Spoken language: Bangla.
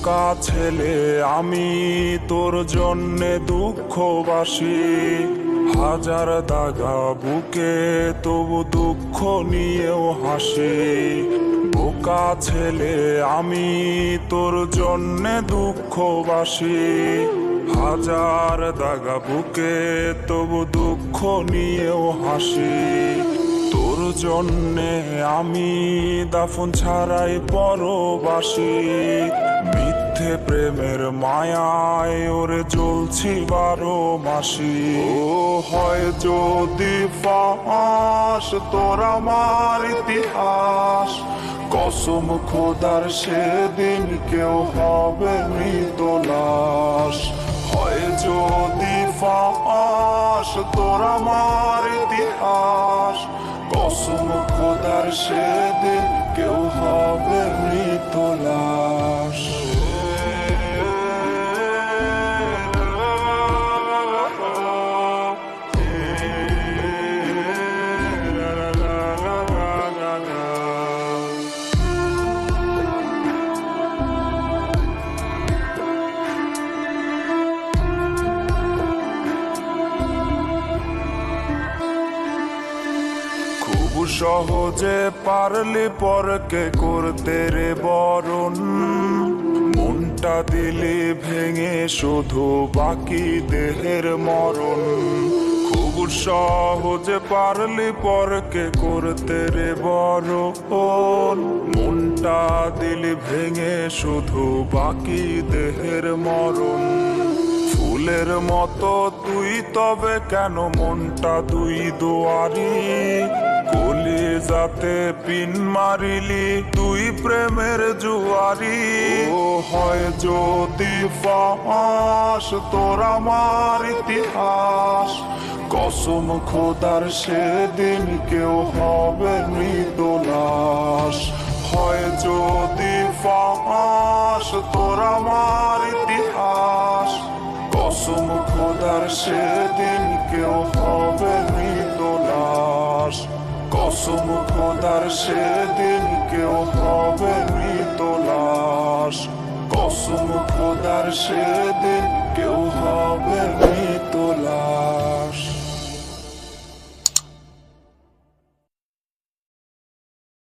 বোকা ছেলে আমি তোর জন্যে দুঃখবাসী। হাজার দাগা বুকে তবু দুঃখ নিয়েও হাসি। বোকা ছেলে আমি তোর জন্যে দুঃখবাসী। হাজার দাগা বুকে তবু দুঃখ নিয়েও হাসি। তোর জন্যে আমি দাফন ছাড়াই পরবাসী। মিথ্যে প্রেমের মায়ায় ওরে জ্বলছি বারো মাসি। ও হয় যদি ফাঁস তোর আমার ইতিহাস, কসম খোদার সেদিন কেউ হবে মৃত লাশ হয় যদি ফাঁস তোর আমার ইতিহাস, কসম খোদার সেদিন সহজে পারলি পরকে করতে রে বরণ। মনটা দিলে ভেঙে শুধু বাকি দেহের মরণ। খুব সহজে পারলি পরকে করতে রে বরণ। মনটা দিলি ভেঙে শুধু বাকি দেহের মরণ। ফুলের মতো তুই তবে কেন মনটা দুই দুয়ারি? কলি যাতে পিন মারিলি, তুই প্রেমের জুয়ারি। ও হয় যদি ফাঁস, তোর আমার ইতিহাস। কসম খোদার সেদিন কেউ হবে মৃত লাশ হয় যদি ফাঁস, তোর আমার কসম খোদার সেদিন কেউ হবে মৃত লাশ কসম খোদার সেদিন কেউ হবে মৃত লাশ কসম খোদার সেদিন কেউ হবে মৃত লাশ